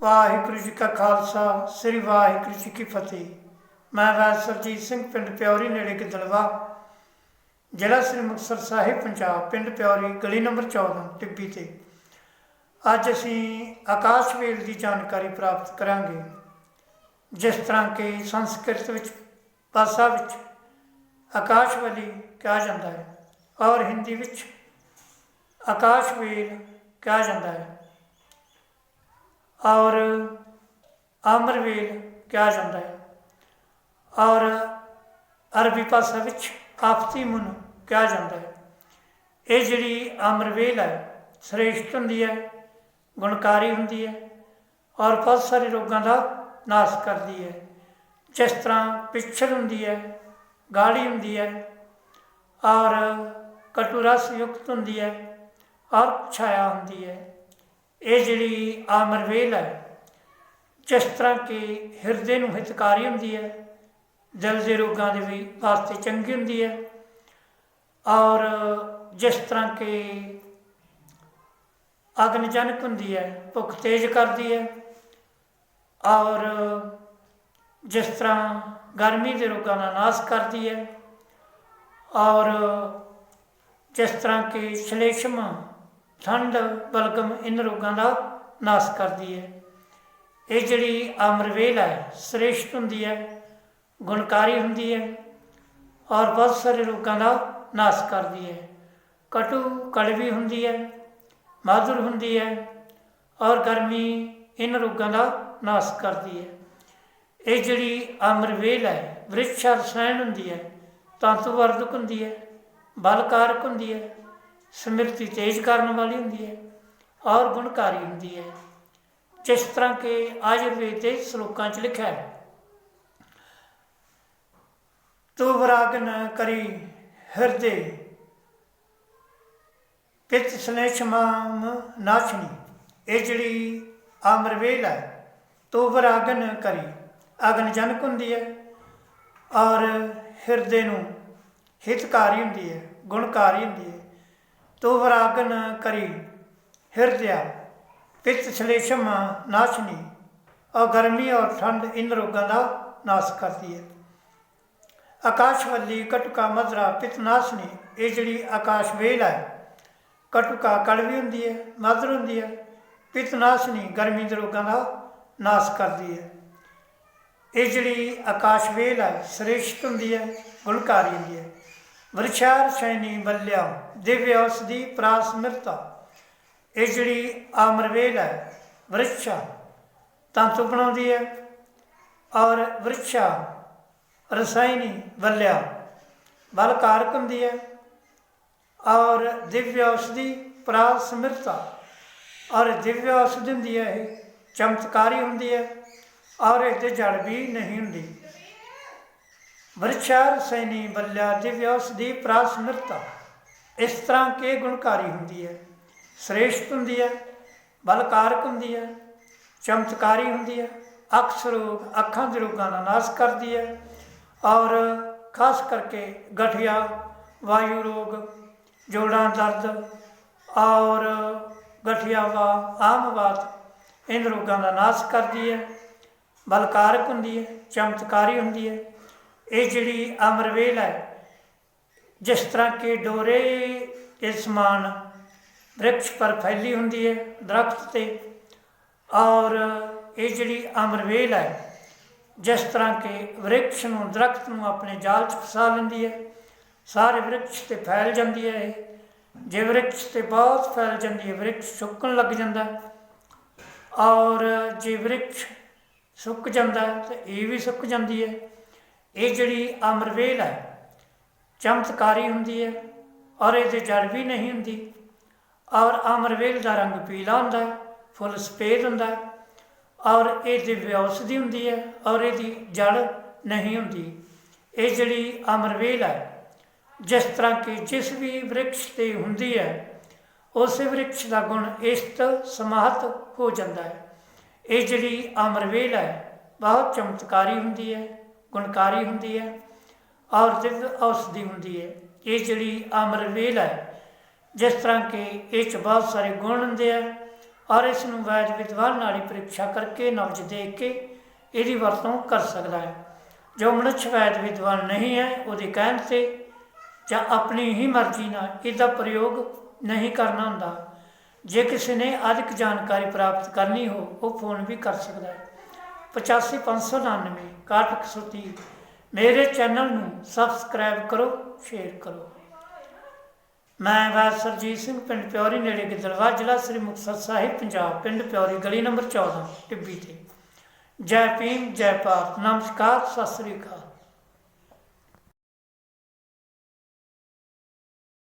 ਵਾਹਿਗੁਰੂ ਜੀ ਕਾ ਖਾਲਸਾ, ਸ੍ਰੀ ਵਾਹਿਗੁਰੂ ਜੀ ਕੀ ਫਤਿਹ। ਮੈਂ ਰਾਜ ਸਿੰਘ, ਪਿੰਡ ਪਿਉਰੀ ਨੇੜੇ ਗਿੱਦੜਵਾ, ਜ਼ਿਲ੍ਹਾ ਸ੍ਰੀ ਮੁਕਤਸਰ ਸਾਹਿਬ, ਪੰਜਾਬ, ਪਿੰਡ ਪਿਉਰੀ ਗਲੀ ਨੰਬਰ 14 ਟਿੱਬੀ ਤੇ। ਅੱਜ ਅਸੀਂ ਆਕਾਸ਼ ਵੇਲ ਦੀ ਜਾਣਕਾਰੀ ਪ੍ਰਾਪਤ ਕਰਾਂਗੇ, ਜਿਸ ਤਰ੍ਹਾਂ ਕਿ ਸੰਸਕ੍ਰਿਤ ਵਿੱਚ, ਭਾਸ਼ਾ ਵਿੱਚ ਆਕਾਸ਼ ਵਲੀ ਕਿਹਾ ਜਾਂਦਾ ਹੈ ਔਰ ਹਿੰਦੀ ਵਿੱਚ ਆਕਾਸ਼ ਵੇਲ ਕਿਹਾ ਜਾਂਦਾ ਹੈ। ਔਰ ਅਮਰਵੇਲ ਕਿਹਾ ਜਾਂਦਾ ਹੈ। ਔਰ ਅਰਬੀ ਭਾਸ਼ਾ ਵਿੱਚ ਆਫਤੀ ਮੁਨ ਕਿਹਾ ਜਾਂਦਾ ਹੈ। ਇਹ ਜਿਹੜੀ ਅਮਰਵੇਲ ਹੈ, ਸ੍ਰੇਸ਼ਟ ਹੁੰਦੀ ਹੈ, ਗੁਣਕਾਰੀ ਹੁੰਦੀ ਹੈ ਔਰ ਬਹੁਤ ਸਾਰੇ ਰੋਗਾਂ ਦਾ ਨਾਸ਼ ਕਰਦੀ ਹੈ। ਜਿਸ ਤਰ੍ਹਾਂ ਪਿੱਛਲ ਹੁੰਦੀ ਹੈ, ਗਾੜੀ ਹੁੰਦੀ ਹੈ ਔਰ ਕਟੂ ਰਸ ਯੁਕਤ ਹੁੰਦੀ ਹੈ ਔਰ ਛਾਇਆ ਹੁੰਦੀ ਹੈ। ਇਹ ਜਿਹੜੀ ਆਮਰਵੇਲ ਹੈ, ਜਿਸ ਤਰ੍ਹਾਂ ਕਿ ਹਿਰਦੇ ਨੂੰ ਹਿਤਕਾਰੀ ਹੁੰਦੀ ਹੈ, ਦਿਲ ਦੇ ਰੋਗਾਂ ਦੇ ਵੀ ਵਾਸਤੇ ਚੰਗੀ ਹੁੰਦੀ ਹੈ, ਔਰ ਜਿਸ ਤਰ੍ਹਾਂ ਕਿ ਅਗਨਜਨਕ ਹੁੰਦੀ ਹੈ, ਭੁੱਖ ਤੇਜ਼ ਕਰਦੀ ਹੈ, ਔਰ ਜਿਸ ਤਰ੍ਹਾਂ ਗਰਮੀ ਦੇ ਰੋਗਾਂ ਦਾ ਨਾਸ਼ ਕਰਦੀ ਹੈ, ਔਰ ਜਿਸ ਤਰ੍ਹਾਂ ਕਿ ਸ਼ਲੇਸ਼ਮ ਠੰਡ ਬਲਗਮ ਇਨ ਰੋਗਾਂ ਦਾ ਨਾਸ਼ ਕਰਦੀ ਹੈ। ਇਹ ਜਿਹੜੀ ਅਮਰਵੇਲ ਹੈ, ਸ੍ਰੇਸ਼ਟ ਹੁੰਦੀ ਹੈ, ਗੁਣਕਾਰੀ ਹੁੰਦੀ ਹੈ ਔਰ ਬਹੁਤ ਸਾਰੇ ਰੋਗਾਂ ਦਾ ਨਾਸ਼ ਕਰਦੀ ਹੈ। ਕਟੂ ਕੜਵੀ ਹੁੰਦੀ ਹੈ, ਮਾਧੁਰ ਹੁੰਦੀ ਹੈ ਔਰ ਗਰਮੀ ਇਨ ਰੋਗਾਂ ਦਾ ਨਾਸ਼ ਕਰਦੀ ਹੈ। ਇਹ ਜਿਹੜੀ ਅਮਰਵੇਲ ਹੈ, ਵ੍ਰਿਛ ਰਸਾਇਣ ਹੁੰਦੀ ਹੈ, ਤੰਤੂ ਵਰਧਕ ਹੁੰਦੀ ਹੈ, ਬਲਕਾਰਕ ਹੁੰਦੀ ਹੈ ਸਮਿਰਤੀ ਤੇਜ਼ ਕਰਨ ਵਾਲੀ ਹੁੰਦੀ ਹੈ, ਔਰ ਗੁਣਕਾਰੀ ਹੁੰਦੀ ਹੈ। ਜਿਸ ਤਰ੍ਹਾਂ ਕਿ ਆਯੁਰਵੇਦ ਦੇ ਸ਼ਲੋਕਾਂ 'ਚ ਲਿਖਿਆ ਹੈ, ਤੂ ਵਰਾਗਨ ਕਰੀ ਹਿਰਦੇ, ਪਿਤ ਸਨੇਸ਼ਮਾਮ ਨਾਸ਼ਨੀ ਇਹ ਜਿਹੜੀ ਆਮਰਵੇਲ ਹੈ, ਤੂ ਵਰਾਗਨ ਕਰੀ। ਅਗਨ ਜਨਕ ਹੁੰਦੀ ਹੈ, ਔਰ ਹਿਰਦੇ ਨੂੰ ਹਿਤਕਾਰੀ ਹੁੰਦੀ ਹੈ, ਗੁਣਕਾਰੀ ਹੁੰਦੀ ਹੈ। ਤੋ ਵਰਾਗਨ ਕਰੀ, ਹਿਰਦਿਆ, ਪਿਤ ਸ਼ਲੇਸ਼ਮ ਨਾਸ਼ਨੀ ਔਰ ਗਰਮੀ ਔਰ ਠੰਡ ਇਨ ਰੋਗਾਂ ਦਾ ਨਾਸ਼ ਕਰਦੀ ਹੈ। ਆਕਾਸ਼ਵੱਲੀ ਕਟੁਕਾ ਮਧਰਾ ਪਿਤ ਨਾਸ਼ਨੀ, ਇਹ ਜਿਹੜੀ ਆਕਾਸ਼ ਵੇਲ ਹੈ, ਕਟੁਕਾ ਕੜਵੀ ਹੁੰਦੀ ਹੈ ਮਧੁਰ ਹੁੰਦੀ ਹੈ, ਪਿਤ ਨਾਸ਼ਨੀ ਗਰਮੀ ਦੇ ਰੋਗਾਂ ਦਾ ਨਾਸ਼ ਕਰਦੀ ਹੈ। ਇਹ ਜਿਹੜੀ ਆਕਾਸ਼ ਵੇਲ ਹੈ, ਸ੍ਰੇਸ਼ਟ ਹੁੰਦੀ ਹੈ, ਗੁਣਕਾਰੀ ਹੁੰਦੀ ਹੈ। ਵ੍ਰਿਛਾਰ ਸ਼ੈਨੀ ਬੱਲਿਆ ਦਿਵਯ ਔਸਧੀ ਪ੍ਰਾਸਮਿਰਤਾ ਇਹ ਜਿਹੜੀ ਆਮਰਵੇਲ ਹੈ, ਵਰਛਾ ਤੰਤੂ ਬਣਾਉਂਦੀ ਹੈ। ਔਰ ਵਰਛਾ, ਰਸਾਇਣੀ ਬੱਲਿਆ ਬਲਕਾਰਕ ਹੁੰਦੀ ਹੈ। ਔਰ ਦਿਵਯ ਔਸਧੀ ਪ੍ਰਾਸਮਿਰਤਾ ਔਰ ਦਿਵਯ ਔਸਧੀ ਹੁੰਦੀ ਹੈ, ਇਹ ਚਮਤਕਾਰੀ ਹੁੰਦੀ ਹੈ। ਔਰ ਇਹਦੇ ਜੜ ਵੀ ਨਹੀਂ ਹੁੰਦੀ। ਵਰਛਾਰ ਸੈਨੀ ਬੱਲਿਆ ਦਿਵਯਸ ਦੀ ਪ੍ਰਾਸਮਿਰਤਾ ਇਸ ਤਰ੍ਹਾਂ ਕੇ ਗੁਣਕਾਰੀ ਹੁੰਦੀ ਹੈ? ਸ੍ਰੇਸ਼ਟ ਹੁੰਦੀ ਹੈ? ਬਲਕਾਰਕ ਹੁੰਦੀ ਹੈ? ਚਮਤਕਾਰੀ ਹੁੰਦੀ ਹੈ? ਅਕਸ ਰੋਗ ਅੱਖਾਂ ਦੇ ਰੋਗਾਂ ਦਾ ਨਾਸ਼ ਕਰਦੀ ਹੈ? ਔਰ ਖਾਸ ਕਰਕੇ ਗਠੀਆ, ਵਾਯੂ ਰੋਗ, ਜੋੜਾਂ ਦਰਦ ਔਰ ਗਠੀਆ ਵਾ ਆਮਵਾਤ ਇਨ ਰੋਗਾਂ ਦਾ ਨਾਸ਼ ਕਰਦੀ ਹੈ। ਬਲਕਾਰਕ ਹੁੰਦੀ ਹੈ, ਚਮਤਕਾਰੀ ਹੁੰਦੀ ਹੈ। ਇਹ ਜਿਹੜੀ ਅਮਰਵੇਲ ਹੈ, ਜਿਸ ਤਰ੍ਹਾਂ ਕਿ ਡੋਰੇ ਦੇ ਸਮਾਨ ਵ੍ਰਿਕਸ਼ ਪਰ ਫੈਲੀ ਹੁੰਦੀ ਹੈ ਦਰਖਤ ਤੇ, ਔਰ ਇਹ ਜਿਹੜੀ ਅਮਰਵੇਲ ਹੈ, ਜਿਸ ਤਰ੍ਹਾਂ ਕਿ ਵ੍ਰਿਕਸ਼ ਨੂੰ ਦਰਖਤ ਨੂੰ ਆਪਣੇ ਜਾਲ 'ਚ ਫਸਾ ਲੈਂਦੀ ਹੈ, ਸਾਰੇ ਵ੍ਰਿਕਸ਼ ਤੇ ਫੈਲ ਜਾਂਦੀ ਹੈ ਇਹ। ਜੇ ਵ੍ਰਿਕਸ਼ ਤੇ ਬਹੁਤ ਫੈਲ ਜਾਂਦੀ ਹੈ, ਵ੍ਰਿਕਸ਼ ਸੁੱਕਣ ਲੱਗ ਜਾਂਦਾ ਔਰ ਜੇ ਵ੍ਰਿਕਸ਼ ਸੁੱਕ ਜਾਂਦਾ ਤੇ ਇਹ ਵੀ ਸੁੱਕ ਜਾਂਦੀ ਹੈ। ਇਹ ਜਿਹੜੀ ਅਮਰਵੇਲ ਹੈ, ਚਮਤਕਾਰੀ ਹੁੰਦੀ ਹੈ ਔਰ ਇਹਦੇ ਜੜ ਵੀ ਨਹੀਂ ਹੁੰਦੀ। ਔਰ ਅਮਰਵੇਲ ਦਾ ਰੰਗ ਪੀਲਾ ਹੁੰਦਾ ਹੈ, ਫੁੱਲ ਸਫੇਦ ਹੁੰਦਾ ਹੈ ਔਰ ਇਹ ਦਿਵਯ ਔਸ਼ਧੀ ਹੁੰਦੀ ਹੈ ਔਰ ਇਹਦੀ ਜੜ ਨਹੀਂ ਹੁੰਦੀ। ਇਹ ਜਿਹੜੀ ਅਮਰਵੇਲ ਹੈ, ਜਿਸ ਤਰ੍ਹਾਂ ਕਿ ਜਿਸ ਵੀ ਵ੍ਰਿਕਸ਼ ਤੇ ਹੁੰਦੀ ਹੈ, ਉਸੇ ਵ੍ਰਿਕਸ਼ ਦਾ ਗੁਣ ਇਸਤ ਸਮਾਹਤ ਹੋ ਜਾਂਦਾ ਹੈ। ਇਹ ਜਿਹੜੀ ਅਮਰਵੇਲ ਹੈ, ਬਹੁਤ ਚਮਤਕਾਰੀ ਹੁੰਦੀ ਹੈ। ਗੁਣਕਾਰੀ ਹੁੰਦੀ ਹੈ, ਔਰ ਦਿਲ ਔਸ਼ਧੀ ਹੁੰਦੀ ਹੈ। ਇਹ ਜਿਹੜੀ ਅਮਰਵੇਲ ਹੈ, ਜਿਸ ਤਰ੍ਹਾਂ ਕਿ ਇਹ ਚ ਬਹੁਤ ਸਾਰੇ ਗੁਣ ਹੁੰਦੇ ਆ, ਔਰ ਇਸ ਨੂੰ ਵੈਦ ਵਿਦਵਾਨ ਨਾਲ ਹੀ ਪ੍ਰੀਖਿਆ ਕਰਕੇ ਨਬਜ ਦੇਖ ਕੇ ਇਹਦੀ ਵਰਤੋਂ ਕਰ ਸਕਦਾ ਹੈ। ਜੋ ਮਨੁੱਖ ਵੈਦ ਵਿਦਵਾਨ ਨਹੀਂ ਹੈ, ਉਹਦੇ ਕਹਿਣ ਤੇ ਜਾਂ ਆਪਣੀ ਹੀ ਮਰਜ਼ੀ ਨਾਲ ਇਹਦਾ ਪ੍ਰਯੋਗ ਨਹੀਂ ਕਰਨਾ ਹੁੰਦਾ। ਜੇ ਕਿਸੇ ਨੇ ਅਧਿਕ ਜਾਣਕਾਰੀ ਪ੍ਰਾਪਤ ਕਰਨੀ ਹੋ, ਉਹ ਫੋਨ ਵੀ ਕਰ ਸਕਦਾ ਹੈ। 85599 6130 ਮੇਰੇ ਚੈਨਲ ਨੂੰ ਸਬਸਕ੍ਰਾਈਬ ਕਰੋ, ਸ਼ੇਅਰ ਕਰੋ। ਮੈਂ ਬਾਦ ਸਿੰਘ, ਪਿੰਡ ਪਿਓਰੀ ਨੇੜੇ ਗਿੱਦੜਵਾ, ਜ਼ਿਲ੍ਹਾ ਸ੍ਰੀ ਮੁਕਤਸਰ ਸਾਹਿਬ, ਪੰਜਾਬ, ਪਿੰਡ ਪਿਓਰੀ, ਗਲੀ ਨੰਬਰ 14 ਟਿੱਬੀ ਤੇ। ਜੈ ਭੀਮ, ਜੈ ਭਾਰਤ। ਨਮਸਕਾਰ, ਸਤਿ ਸ੍ਰੀ ਅਕਾਲ।